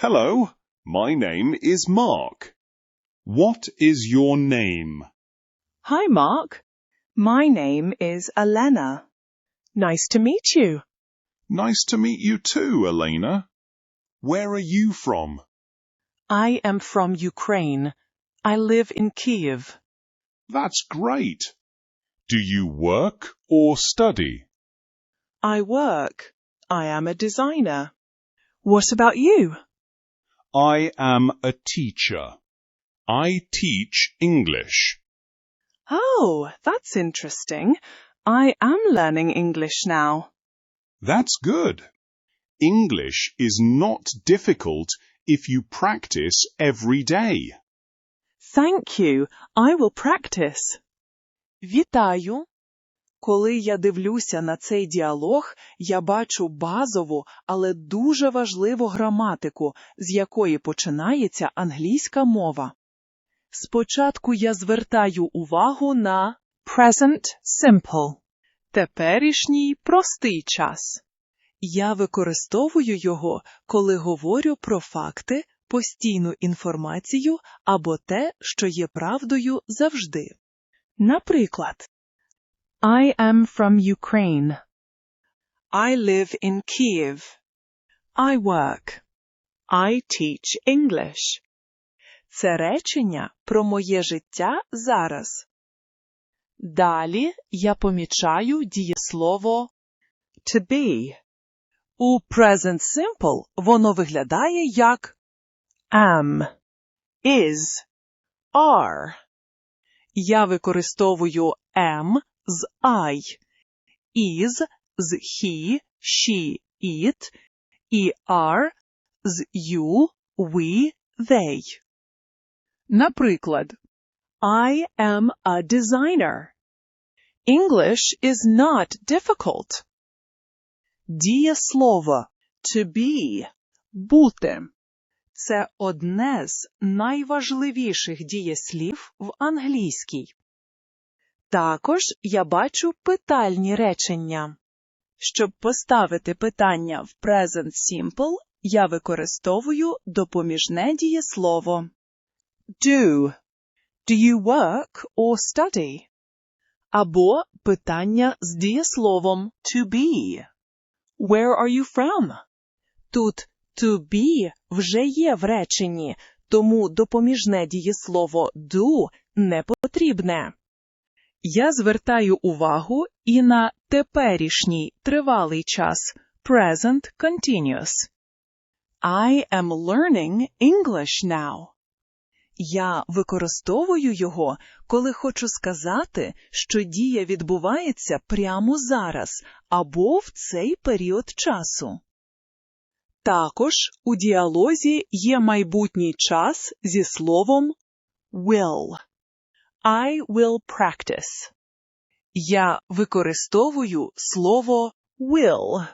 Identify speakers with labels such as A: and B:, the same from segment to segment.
A: Hello, my name is Mark. What is your name?
B: Hi, Mark. My name is Elena. Nice to meet you.
A: Nice to meet you too, Elena. Where are you from?
B: I am from Ukraine. I live in Kiev.
A: That's great. Do you work or study?
B: I work. I am a designer. What about you?
A: I am a teacher. I teach English.
B: Oh, that's interesting. I am learning English now.
A: That's good. English is not difficult if you practice every day.
B: Thank you. I will practice. Вітаю. Коли я дивлюся на цей діалог, я бачу базову, але дуже важливу граматику, з якої починається англійська мова. Спочатку я звертаю увагу на present simple – теперішній простий час. Я використовую його, коли говорю про факти, постійну інформацію або те, що є правдою завжди. Наприклад, I am from Ukraine. I live in Kiev. I work. I teach English. Це речення про моє життя зараз. Далі я помічаю дієслово to be. У present simple воно виглядає як am, is, are. Я використовую am з I, is з he, she, it are з you, we, they. Наприклад, I am a designer. English is not difficult. Дієслово to be – бути. Це одне з найважливіших дієслів в англійській. Також я бачу питальні речення. Щоб поставити питання в present simple, я використовую допоміжне дієслово. Do. Do you work or study? Або питання з дієсловом to be. Where are you from? Тут to be вже є в реченні, тому допоміжне дієслово do не потрібне. Я звертаю увагу і на теперішній тривалий час present continuous. I am learning English now. Я використовую його, коли хочу сказати, що дія відбувається прямо зараз або в цей період часу. Також у діалозі є майбутній час зі словом will. I will practice. Я використовую слово will,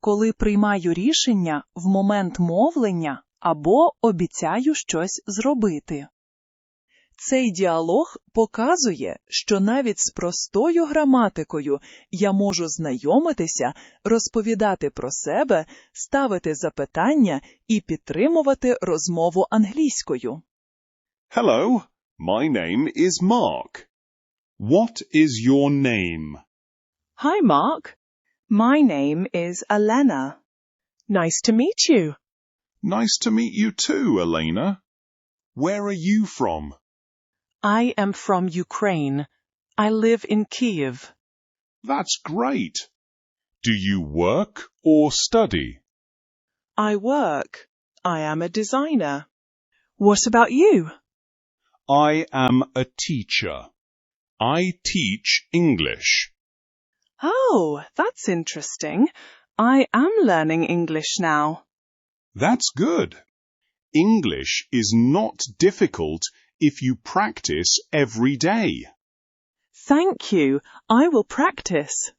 B: коли приймаю рішення в момент мовлення або обіцяю щось зробити. Цей діалог показує, що навіть з простою граматикою я можу знайомитися, розповідати про себе, ставити запитання і підтримувати розмову англійською.
A: Hello, my name is Mark. What is your name?
B: Hi, Mark. My name is Elena. Nice to meet you.
A: Nice to meet you too, Elena. Where are you from?
B: I am from Ukraine. I live in Kiev.
A: That's great. Do you work or study?
B: I work. I am a designer. What about you?
A: I am a teacher. I teach English.
B: Oh, that's interesting. I am learning English now.
A: That's good. English is not difficult if you practice every day.
B: Thank you. I will practice.